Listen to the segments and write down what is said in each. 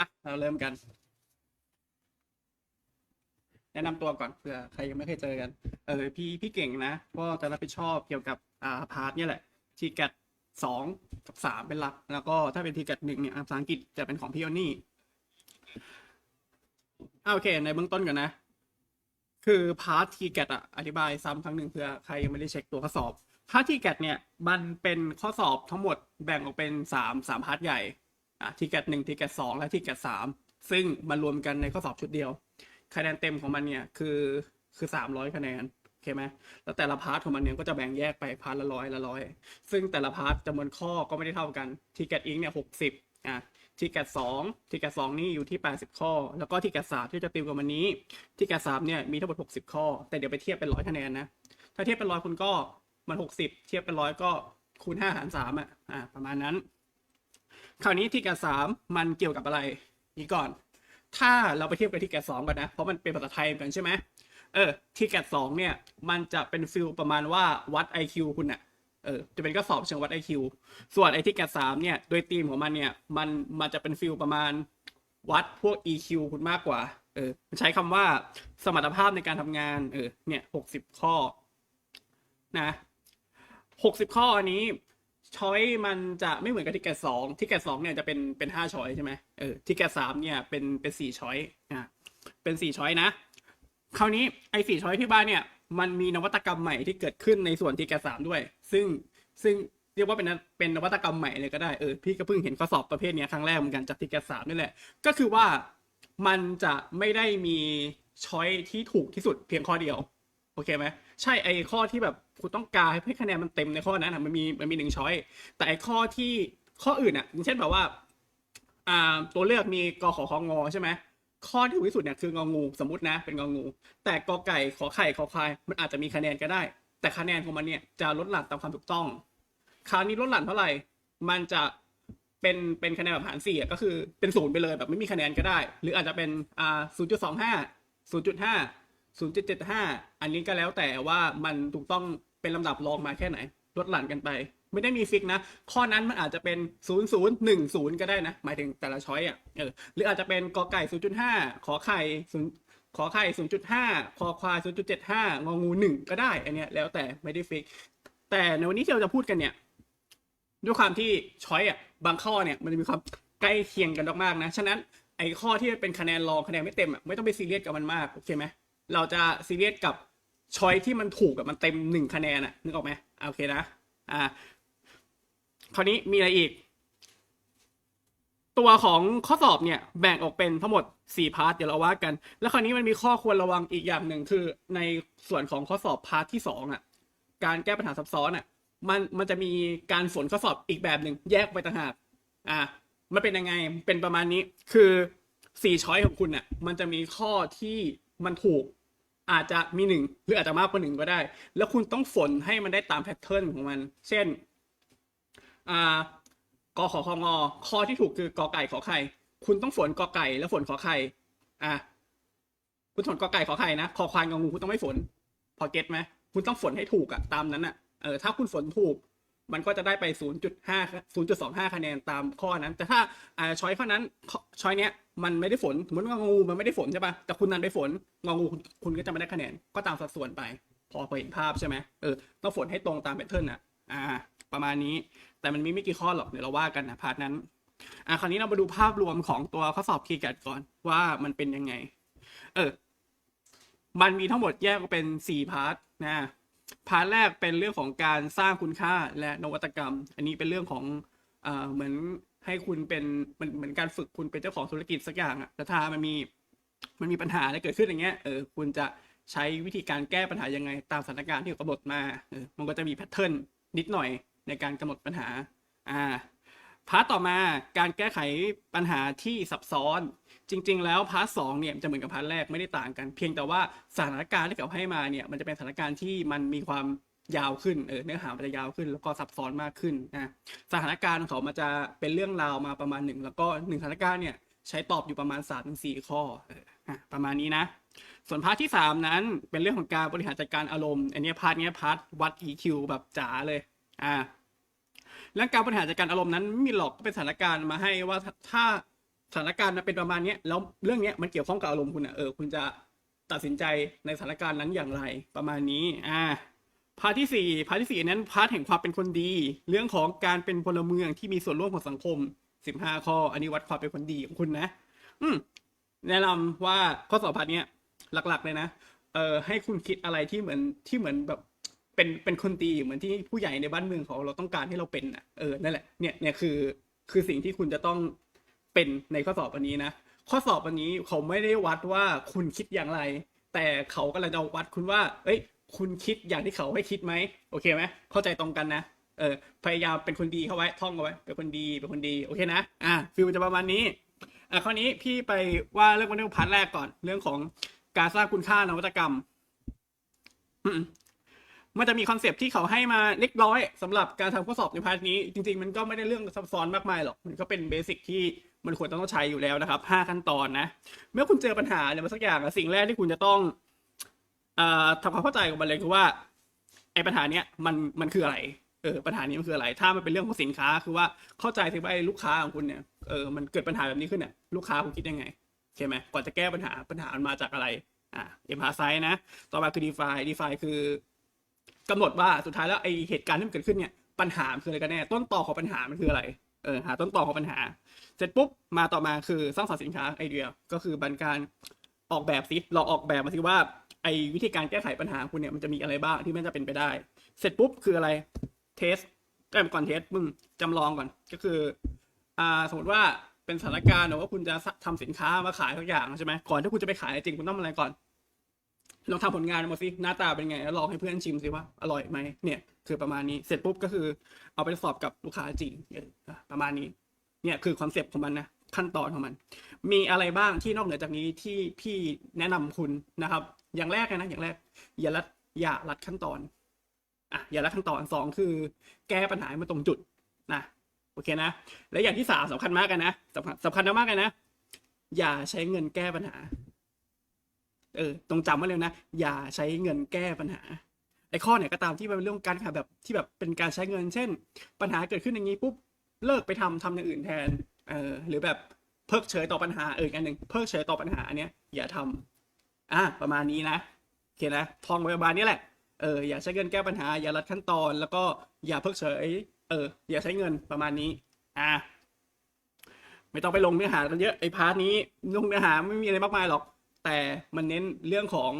อะเราเริ่มกัน แนะนำตัวก่อนเผื่อใครยังไม่เคยเจอกัน เออพี่พี่เก่งนะก็จะรับผิดชอบเกี่ยวกับอ่าพาร์ทเนี่ยแหละทีแกตสองกับสามเป็นหลัก แล้วก็ถ้าเป็นทีแกตหนึ่งเนี่ยภาษาอังกฤษจะเป็นของพี่โอนี่อาโอเค ในเบื้องต้นก่อนนะ คือพาร์ททีแกตอะอธิบายซ้ำครั้งหนึ่งเพื่อใครยังไม่ได้เช็คตัวข้อสอบพาร์ททีแกตเนี่ยมันเป็นข้อสอบทั้งหมดแบ่งออกเป็นสามสามพาร์ทใหญ่ อะทีแกตหนึ่งทีแกตสองและทีแกตสามซึ่งมารวมกันในข้อสอบชุดเดียว คะแนนเต็มของมันเนี่ยคือคือสามร้อยคะแนนโอเคไหมแล้วแต่ละพาร์ทของมันเนี่ยก็จะแบ่งแยกไปพาร์ทละร้อยละร้อยซึ่งแต่ละพาร์ทจำนวนข้อก็ไม่ได้เท่ากันทีแกตอิงเนี่ยหกสิบอะทีแกตสองทีแกตสองนี่อยู่ที่แปดสิบข้อ แล้วก็ทีแกตสามที่จะติวกันวันนี้ทีแกตสามเนี่ยมีทั้งหมดหกสิบข้อ แต่เดี๋ยวไปเทียบเป็นร้อยคะแนนนะถ้าเทียบเป็นร้อยคุณก็มันหกสิบเทียบเป็นร้อยก็คูณห้าหารสามอะอ่าประมาณนั้น คราวนี้ทีแกสามมันเกี่ยวกับอะไรนี่ก่อน ถ้าเราไปเทียบกับทีแกสองก่อนนะ เพราะมันเป็นภาษาไทยเหมือนกันใช่ไหมเออ ทีแกสองเนี่ย มันจะเป็นฟิลประมาณว่าวัด IQ คุณอะเออ จะเป็นก็สอบเชิงวัด IQ ส่วนไอ้ที่แกสามเนี่ย โดยธีมของมันเนี่ย มันมันจะเป็นฟิลประมาณวัดพวก EQ คุณมากกว่า เออ มันใช้คำว่าสมรรถภาพในการทำงาน เออ เนี่ยหกสิบข้อ นะหกสิบข้ออันนี้ ช้อยมันจะไม่เหมือนกับที่แกสองที่แกสองเนี่ยจะเป็นเป็นห้าช้อยใช่ไหมเออที่แกสามเนี่ยเป็นเป็นสี่ช้อยอะเป็นสี่ช้อยนะ คราวนี้ไอ้สี่ช้อยที่บ้านเนี่ยมันมีนวัตกรรมใหม่ที่เกิดขึ้นในส่วนที่แกสามด้วย ซึ่งซึ่งเรียกว่าเป็นเป็นนวัตกรรมใหม่เลยก็ได้เออพี่ก็เพิ่งเห็นข้อสอบประเภทนี้ครั้งแรกเหมือนกันจากที่แกสามนี่แหละ ก็คือว่ามันจะไม่ได้มีช้อยที่ถูกที่สุดเพียงข้อเดียว อเคไหมใช่ไอ้ข้อที่แบบคุณต้องการให้คะแนนมันเต็มในข้อนั้นนะมันมีมันมีหนึ่งช้อยแต่ไอ้ข้อที่ข้ออื่นอะอย่างเช่นแบบว่าอ่าตัวเลือกมีกขอของงอใช่ไหมข้อที่ถูกที่สุดเนี่ยคืององูสมมตินะเป็นงองู แต่กอไก่ขอไข่ขอควายมันอาจจะมีคะแนนก็ได้ แต่คะแนนของมันเนี่ยจะลดหลั่นตามความถูกต้อง คราวนี้ลดหลั่นเท่าไหร่ มันจะเป็นเป็นคะแนนแบบหารสี่ก็คือเป็นศูนย์ไปเลยแบบไม่มีคะแนนก็ได้ หรืออาจจะเป็นอ่าศูนย์จุดสองห้าศูนย์จุดห้า 0.75 อันนี้ก็แล้วแต่ว่ามันถูกต้องเป็นลำดับรองมาแค่ไหน ลดหลั่นกันไป ไม่ได้มีฟิกนะ ข้อนั้นมันอาจจะเป็น 0010 ก็ได้นะ หมายถึงแต่ละช้อยอะเออหรืออาจจะเป็นกอไก่ 0.5 ขอไข่0ขอไข่ 0.5 คอควาย 0.75 งองู 1 ก็ได้ อันเนี้ยแล้วแต่ไม่ได้ฟิก แต่ในวันนี้ที่เราจะพูดกันเนี่ย ด้วยความที่ช้อยอะบางข้อเนี่ยมันจะมีความใกล้เคียงกันมากๆนะ ฉะนั้นไอ้ข้อที่เป็นคะแนนรองคะแนนไม่เต็มอะไม่ต้องไปซีเรียสกับมันมากโอเคไหม เราจะซีเรียสกับช้อยที่มันถูกกับมันเต็มหนึ่งคะแนนอะนึกออกไหมโอเคนะอ่าคราวนี้มีอะไรอีก ตัวของข้อสอบเนี่ยแบ่งออกเป็นทั้งหมดสี่พาร์ทเดี๋ยวเราว่ากัน แล้วคราวนี้มันมีข้อควรระวังอีกอย่างหนึ่งคือในส่วนของข้อสอบพาร์ทที่สองอะการแก้ปัญหาซับซ้อนอะมันมันจะมีการฝนข้อสอบอีกแบบหนึ่งแยกไปต่างหากอ่ามันเป็นยังไงเป็นประมาณนี้คือสี่ช้อยของคุณเนี่ยมันจะมีข้อที่มันถูก อาจจะมีหนึ่งหรืออาจจะมากกว่าหนึ่งก็ได้ แล้วคุณต้องฝนให้มันได้ตามแพทเทิร์นของมัน เช่นอ่ากขอของอคอที่ถูกคือกอไก่ขอไข่ คุณต้องฝนกอไก่แล้วฝนขอไข่ อะ คุณฝนกอไก่ขอไข่นะ คอควายงองูคุณต้องไม่ฝน พอเก็ตไหม คุณต้องฝนให้ถูกอะตามนั้นอะเออ ถ้าคุณฝนถูก มันก็จะได้ไป 0.5 0.25 คะแนนตามข้อนั้น แต่ถ้าอ่าช้อยข้อนั้นช้อยเนี้ยมันไม่ได้ฝนสมมติว่างองูมันไม่ได้ฝนใช่ปะแต่คุณนันไปฝนงองูคุณคุณก็จะไม่ได้คะแนนก็ตามสัดส่วนไป พอพอเห็นภาพใช่ไหมเออต้องฝนให้ตรงตามแพทเทิร์นอะอ่า ประมาณนี้แต่มันมีไม่กี่ข้อหรอกเดี๋ยวเราว่ากันนะพาร์ทนั้นอ่าคราวนี้เรามาดูภาพรวมของตัวข้อสอบคีย์แกดก่อนว่ามันเป็นยังไง เออ มันมีทั้งหมดแยกออกเป็นสี่พาร์ทนะ พาร์ทแรกเป็นเรื่องของการสร้างคุณค่าและนวัตกรรม อันนี้เป็นเรื่องของเอ่อเหมือนให้คุณเป็นเหมือนเหมือนการฝึกคุณเป็นเจ้าของธุรกิจสักอย่างอะแต่ถ้ามันมีมันมีปัญหาอะไรเกิดขึ้นอย่างเงี้ยเออคุณจะใช้วิธีการแก้ปัญหายังไง ตามสถานการณ์ที่กำหนดมาเออมันก็จะมีแพทเทิร์นนิดหน่อยในการกำหนดปัญหาอ่า พาร์ทต่อมาการแก้ไขปัญหาที่ซับซ้อน จริง ๆ แล้วพาร์ทสองเนี่ยจะเหมือนกับพาร์ทแรกไม่ได้ต่างกัน เพียงแต่ว่าสถานการณ์ที่เขาให้มาเนี่ยมันจะเป็นสถานการณ์ที่มันมีความยาวขึ้นเออเนื้อหามันจะยาวขึ้น แล้วก็ซับซ้อนมากขึ้นนะสถานการณ์ของเขามันจะเป็นเรื่องราวมาประมาณหนึ่งแล้วก็หนึ่งสถานการณ์เนี่ยใช้ตอบอยู่ประมาณ3าถึงสข้อเอออะประมาณนี้นะ ส่วนพาร์ทที่ 3 นั้นเป็นเรื่องของการบริหารจัดการอารมณ์อันนี้พาร์ทเนี้ยพาร์ทวัด EQ แบบจ๋าเลยอ่า และการบริหารจัดการอารมณ์นั้นไม่มีหรอกก็เป็นสถานการณ์มาให้ว่าถ้าสถานการณ์มันเป็นประมาณเนี้ยแล้วเรื่องเนี้ยมันเกี่ยวข้องกับอารมณ์คุณอะเออคุณจะตัดสินใจในสถานการณ์นั้นอย่างไรประมาณนี้อ่าพาร์ทที่สี่พาร์ทที่สี่นั้นพาร์ทแห่งความเป็นคนดี เรื่องของการเป็นพลเมืองที่มีส่วนร่วมของสังคมสิบห้าข้อ อันนี้วัดความเป็นคนดีของคุณนะ อืมแนะนำว่าข้อสอบพาร์ทเนี้ยหลักๆเลยนะเออให้คุณคิดอะไรที่เหมือนที่เหมือนแบบ เป็นเป็นคนดีเหมือนที่ผู้ใหญ่ในบ้านเมืองของเราต้องการให้เราเป็นอะเออนั่นแหละเนี่ยเนี่ยคือคือสิ่งที่คุณจะต้องเป็นในข้อสอบวันนี้นะข้อสอบวันนี้เขาไม่ได้วัดว่าคุณคิดอย่างไร แต่เขากำลังจะวัดคุณว่า เอ้ย คุณคิดอย่างที่เขาให้คิดไหมโอเคไหมเข้าใจตรงกันนะเออพยายามเป็นคนดีเข้าไว้ท่องเอาไว้เป็นคนดีเป็นคนดีโอเคนะอะฟิลจะประมาณนี้อะข้อนี้พี่ไปว่าเรื่องวันเรื่องพาร์ทแรกก่อน เรื่องของการสร้างคุณค่านวัตกรรม มันจะมีคอนเซปต์ที่เขาให้มาเล็กน้อยสำหรับการทำข้อสอบในพาร์ทนี้ จริง ๆ มันก็ไม่ได้เรื่องซับซ้อนมากมายหรอก มันก็เป็นเบสิกที่มันควรต้องใช้อยู่แล้วนะครับห้าขั้นตอนนะ เมื่อคุณเจอปัญหาเนี่ยมาสักอย่างสิ่งแรกที่คุณจะต้องอทำความเข้าใจกับมันเลยคือว่าไอ้ปัญหาเนี้ยมันมันคืออะไร เออปัญหานี้มันคืออะไร ถ้ามันเป็นเรื่องของสินค้า คือว่าเข้าใจสิว่าไอ้ลูกค้าของคุณเนี่ย เออ มันเกิดปัญหาแบบนี้ขึ้นเนี่ยลูกค้าคุณคิดยังไงใช่ไหมก่อนจะแก้ปัญหาปัญหามันมาจากอะไร อ่าเอ็มพาไซนะ ต่อมาคือ DeFi DeFi คือ กำหนดว่าสุดท้ายแล้วไอเหตุการณ์ที่มันเกิดขึ้นเนี่ยปัญหาคืออะไรกันแน่ต้นตอของปัญหามันคืออะไรเออหาต้นตอของปัญหา เสร็จปุ๊บมาต่อมาคือสร้างสรรค์สินค้าไอเดียก็คือบันการออกแบบสิเราออกแบบมาสิว่าไอวิธีการแก้ไขปัญหาคุณเนี่ยมันจะมีอะไรบ้างที่มันจะเป็นไปได้ เสร็จปุ๊บคืออะไรเทสเอ้ยก่อนเทสมึงจำลองก่อนก็คืออ่าสมมติว่าเป็นสถานการณ์หรือว่าคุณจะทำสินค้ามาขายทุกอย่างใช่ไหมก่อนที่คุณจะไปขายจริงคุณต้องอะไรก่อน ลองทำผลงานมาสิหน้าตาเป็นไงแล้วลองให้เพื่อนชิมสิว่าอร่อยไหมเนี่ย คือประมาณนี้เสร็จปุ๊บก็คือ เอาไปสอบกับลูกค้าจริงประมาณนี้ เนี่ยคือคอนเซปต์ของมันนะขั้นตอนของมัน มีอะไรบ้างที่นอกเหนือจากนี้ที่พี่แนะนำคุณนะครับ อย่างแรกนะอย่างแรก อย่าลัดอย่าลัดขั้นตอนอะอย่าลัดขั้นตอนสองคือ แก้ปัญหามันตรงจุดนะโอเคนะ และอย่างที่สามสำคัญมากกันนะสำคัญสำคัญมากกันนะ อย่าใช้เงินแก้ปัญหา เออตรงจำไว้เลยนะ อย่าใช้เงินแก้ปัญหาไอ้ข้อไหนก็ตามที่เป็นเรื่องการหาแบบที่แบบเป็นการใช้เงิน เช่น ปัญหาเกิดขึ้นอย่างนี้ปุ๊บเลิกไปทำทำอย่างอื่นแทนเออหรือแบบเพิกเฉยต่อปัญหาเอออกอันหนึ่งเพิกเฉยต่อปัญหาอันเนี้ยอย่าทำอะประมาณนี้นะโอเคนะทองไว้ประมาณนี้แหละเอออย่าใช้เงินแก้ปัญหาอย่าลัดขั้นตอน แล้วก็อย่าเพิกเฉยเอออย่าใช้เงินประมาณนี้อะไม่ต้องไปลงเนื้อหากันเยอะไอ้พาร์ทนี้ลงเนื้อหาไม่มีอะไรมากมายหรอก แต่มันเน้นเรื่องของ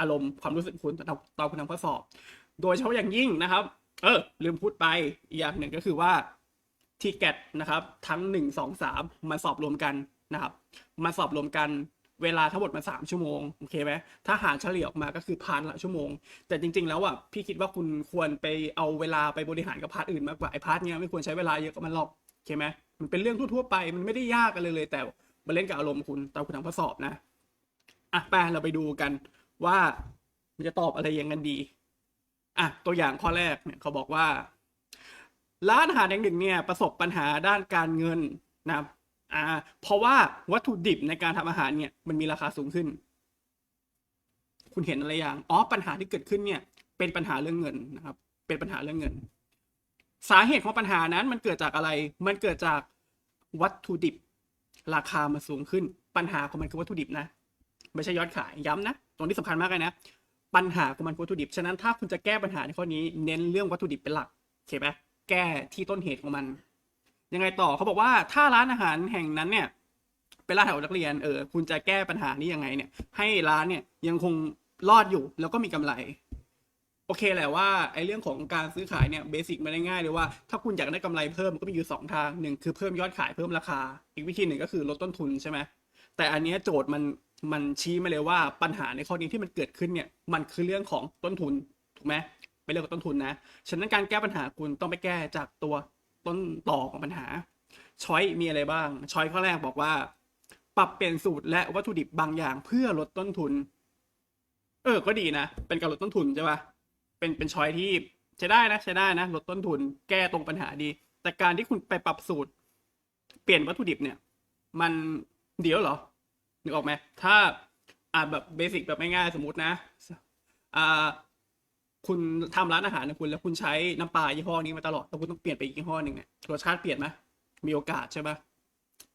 อารมณ์ความรู้สึกคุณตอนตอนคุณทำข้อสอบ โดยเฉพาะอย่างยิ่งนะครับ เออ ลืมพูดไปอีกอย่างหนึ่งก็คือว่าทีแกตนะครับ ทั้งหนึ่งสองสามมาสอบรวมกันนะครับ มาสอบรวมกันเวลาทั้งหมดมาสามชั่วโมงโอเคไหมถ้าหารเฉลี่ยออกมาก็คือพาร์ทละชั่วโมง แต่จริง ๆ แล้วอะพี่คิดว่าคุณควรไปเอาเวลาไปบริหารกับพาร์ทอื่นมากกว่าไอ้พาร์ทเนี้ยไม่ควรใช้เวลาเยอะกับมันหรอกโอเคไหมมันเป็นเรื่องทั่วๆไปมันไม่ได้ยากกันเลยเลย แต่มาเล่นกับอารมณ์คุณตอนคุณทำข้อสอบนะ อะไปเราไปดูกันว่ามันจะตอบอะไรยังไงดี อะ ตัวอย่างข้อแรกเนี่ยเขาบอกว่า ร้านอาหารแห่งหนึ่งเนี่ย ประสบปัญหาด้านการเงินนะครับอ่า เพราะว่าวัตถุดิบในการทำอาหารเนี่ย มันมีราคาสูงขึ้น คุณเห็นอะไรอย่างอ๋อปัญหาที่เกิดขึ้นเนี่ย เป็นปัญหาเรื่องเงินนะครับ เป็นปัญหาเรื่องเงิน สาเหตุของปัญหานั้นมันเกิดจากอะไร มันเกิดจากวัตถุดิบ ราคามันสูงขึ้น ปัญหาของมันคือวัตถุดิบนะ ไม่ใช่ยอดขายย้ำนะ ตรงนี้สำคัญมากเลยนะ ปัญหาของมันวัตถุดิบ ฉะนั้นถ้าคุณจะแก้ปัญหาในข้อนี้เน้นเรื่องวัตถุดิบเป็นหลักโอเคไหมแก้ที่ต้นเหตุของมัน ยังไงต่อเขาบอกว่าถ้าร้านอาหารแห่งนั้นเนี่ยเป็นร้านแถวนักเรียนเออคุณจะแก้ปัญหานี้ยังไงเนี่ย ให้ร้านเนี่ยยังคงรอดอยู่แล้วก็มีกำไรโอเคแหละว่าไอ้เรื่องของการซื้อขายเนี่ยเบสิกมันได้ง่ายเลยว่าถ้าคุณอยากได้กำไรเพิ่มมันก็มีอยู่สองทางหนึ่งคือเพิ่มยอดขายเพิ่มราคา อีกวิธีหนึ่งก็คือลดต้นทุนใช่ไหมแต่อันนี้โจทย์มัน มันชี้มาเลยว่าปัญหาในข้อนี้ที่มันเกิดขึ้นเนี่ยมันคือเรื่องของต้นทุนถูกไหมเป็นเรื่องของต้นทุนนะฉะนั้นการแก้ปัญหาคุณต้องไปแก้จากตัวต้นต่อของปัญหาช้อยมีอะไรบ้างช้อยข้อแรกบอกว่า ปรับเปลี่ยนสูตรและวัตถุดิบบางอย่างเพื่อลดต้นทุน เออก็ดีนะ เป็นการลดต้นทุนใช่ปะเป็นเป็นช้อยที่ใช้ได้นะใช้ได้นะ ลดต้นทุน แก้ตรงปัญหาดี แต่การที่คุณไปปรับสูตร เปลี่ยนวัตถุดิบเนี่ย มันเดี๋ยวเหรอ นึกออกไหมถ้าอ่าแบบเบสิกแบบง่ายๆสมมตินะอ่าคุณทำร้านอาหารนะคุณแล้วคุณใช้น้ำปลายี่ห้อนี้มาตลอดแล้วคุณต้องเปลี่ยนไปอีกยี่ห้อหนึ่งเนี่ยรสชาติเปลี่ยนไหมมีโอกาสใช่ปะ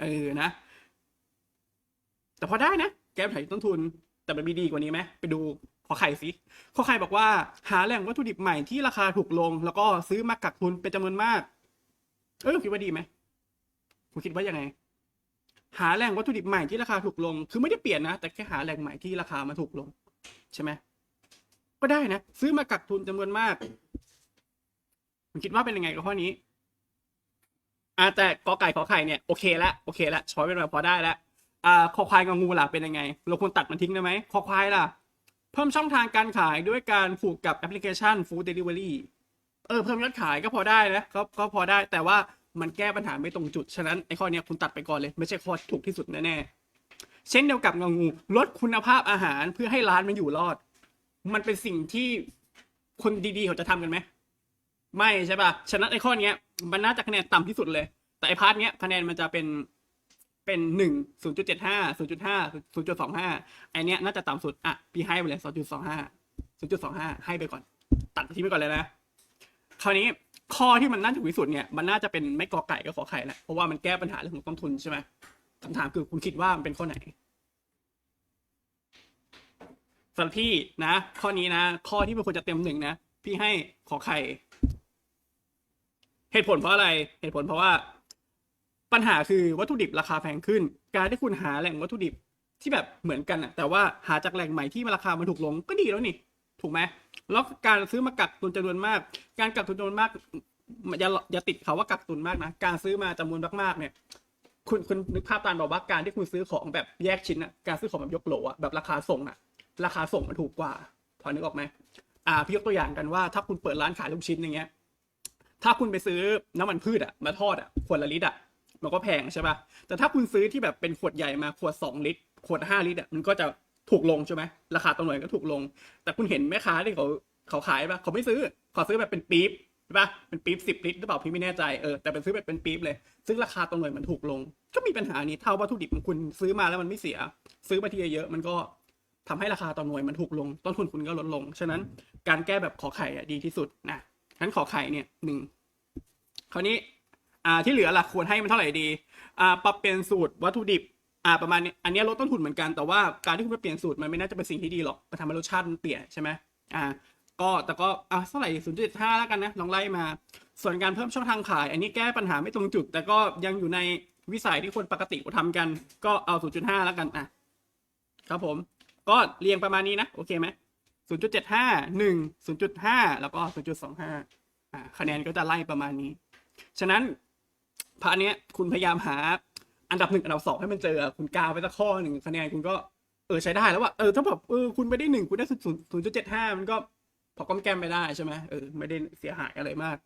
เออนะ แต่พอได้นะ แก้ปัญหาต้นทุน แต่มันมีดีกว่านี้ไหมไปดูขอไข่สิขอไข่บอกว่า หาแหล่งวัตถุดิบใหม่ที่ราคาถูกลง แล้วก็ซื้อมากักตุนเป็นจำนวนมาก เออคิดว่าดีไหมคุณคิดว่ายังไง หาแหล่งวัตถุดิบใหม่ที่ราคาถูกลง คือไม่ได้เปลี่ยนนะ แต่แค่หาแหล่งใหม่ที่ราคามาถูกลง ใช่ไหม ก็ได้นะ ซื้อมากักตุนจำนวนมากคุณคิดว่าเป็นยังไงกับข้อนี้อ่าแต่กอไก่ขอไข่เนี่ยโอเคละโอเคละช้อยเป็นแบบพอได้ล้วอ่าคอควายกับงูล่ะเป็นยังไง เราควรตัดมันทิ้งได้ไหมคอควายล่ะ เพิ่มช่องทางการขายด้วยการผูกกับแอปพลิเคชัน Food Delivery เออเพิ่มยอดขายก็พอได้นะก็ก็พอได้แต่ว่า มันแก้ปัญหาไม่ตรงจุด ฉะนั้นไอ้ข้อนี้คุณตัดไปก่อนเลย ไม่ใช่ข้อถูกที่สุดแน่ๆเช่นเดียวกับงงูลดคุณภาพอาหารเพื่อให้ร้านมันอยู่รอด มันเป็นสิ่งที่คนดีๆเขาจะทำกันไหมไม่ใช่ป่ะฉะนั้นไอ้ข้อนี้มันน่าจะคะแนนต่ำที่สุดเลย แต่ไอ้พาร์ทเนี้ยคะแนนมันจะเป็นเป็นหนึ่งศูนย์จุดเจ็ดห้าศูนย์จุดห้าศูนย์จุดสองห้าไอเนี้ยน่าจะต่ำสุดอะพี่ให้ไปเลยสองจุดสองห้าศูนย์จุดสองห้าให้ไปก่อน ตัดทิ้งไปก่อนเลยนะคราวนี้ ข้อที่มันน่าจะถูกที่สุดเนี่ยมันน่าจะเป็นไม่กอไก่ก็ขอไข่แหละเพราะว่ามันแก้ปัญหาเรื่องของต้นทุนใช่ไหมคำถามคือคุณคิดว่ามันเป็นข้อไหนสำหรับพี่นะ ข้อนี้นะ ข้อที่มันควรจะเต็มหนึ่งนะ พี่ให้ขอไข่ เหตุผลเพราะอะไร เหตุผลเพราะว่า ปัญหาคือวัตถุดิบราคาแพงขึ้น การที่คุณหาแหล่งวัตถุดิบที่แบบเหมือนกันอะแต่ว่าหาจากแหล่งใหม่ที่ราคามันถูกลงก็ดีแล้วนี่ ถูกไหมแล้วการซื้อมากักตุนจำนวนมาก การกักตุนจำนวนมากอย่าอย่าติดเขาว่ากักตุนมากนะ การซื้อมาจำนวนมากๆเนี่ย คุณคุณนึกภาพตามบอกว่าการที่คุณซื้อของแบบแยกชิ้นอะการซื้อของแบบยกโหลอะแบบราคาส่งอะราคาส่งมันถูกกว่า พอนึกออกไหมอ่าพี่ยกตัวอย่างกันว่าถ้าคุณเปิดร้านขายลูกชิ้นอย่างเงี้ย ถ้าคุณไปซื้อน้ำมันพืชอะมาทอดอะขวดละลิตรอะมันก็แพงใช่ป่ะ แต่ถ้าคุณซื้อที่แบบเป็นขวดใหญ่มาขวดสองลิตร ขวดห้าลิตรอะมันก็จะ ถูกลงใช่ไหมราคาต่อหน่วยก็ถูกลง แต่คุณเห็นแม่ค้าที่เขาเขาขายปะเขาไม่ซื้อเขาซื้อแบบเป็นปี๊บใช่ปะเป็นปี๊บสิบลิตรหรือเปล่าพี่ไม่แน่ใจเออแต่เป็นซื้อแบบเป็นปี๊บเลยซึ่งราคาต่อหน่วยมันถูกลง ก็มีปัญหานี้เท่าวัตถุดิบของคุณซื้อมาแล้วมันไม่เสีย ซื้อมาทีเยอะๆมันก็ทำให้ราคาต่อหน่วยมันถูกลง ต้นทุนคุณก็ลดลง ฉะนั้นการแก้แบบขอไข่ดีที่สุดนะงั้นขอไข่เนี่ยหนึ่งคราวนี้อ่าที่เหลือล่ะควรให้มันเท่าไหร่ดีอ่าปรับเปลี่ยนสูตรวัตถุดิบ อ่าประมาณนี้อันนี้ลดต้นทุนเหมือนกันแต่ว่าการที่คุณไปเปลี่ยนสูตรมันไม่น่าจะเป็นสิ่งที่ดีหรอกมันทำให้รสชาติมันเปลี่ยนใช่ไหมอ่าก็แต่ก็อ่าเท่าไหร่ศูนย์จุดห้าแล้วกันนะลองไล่มา ส่วนการเพิ่มช่องทางขาย อันนี้แก้ปัญหาไม่ตรงจุด แต่ก็ยังอยู่ในวิสัยที่คนปกติเขาทำกัน ก็เอาศูนย์จุดห้าแล้วกันอะครับผม ก็เรียงประมาณนี้นะโอเคไหมศูนย์จุดเจ็ดห้าหนึ่งศูนย์จุดห้าแล้วก็ศูนย์จุดสองห้าอ่าคะแนนก็จะไล่ประมาณนี้ ฉะนั้นพาร์ทเนี้ยคุณพยายามหา อันดับหนึ่งอันดับสองให้มันเจอคุณกาวไปสักข้อหนึ่งคะแนนคุณก็เออใช้ได้แล้วว่าเออถ้าแบบเออคุณไม่ได้หนึ่งคุณได้ศูนย์ศูนย์จุดเจ็ดห้ามันก็พอก้อมแก้มไปได้ใช่ไหมเออไม่ได้เสียหายอะไรมาก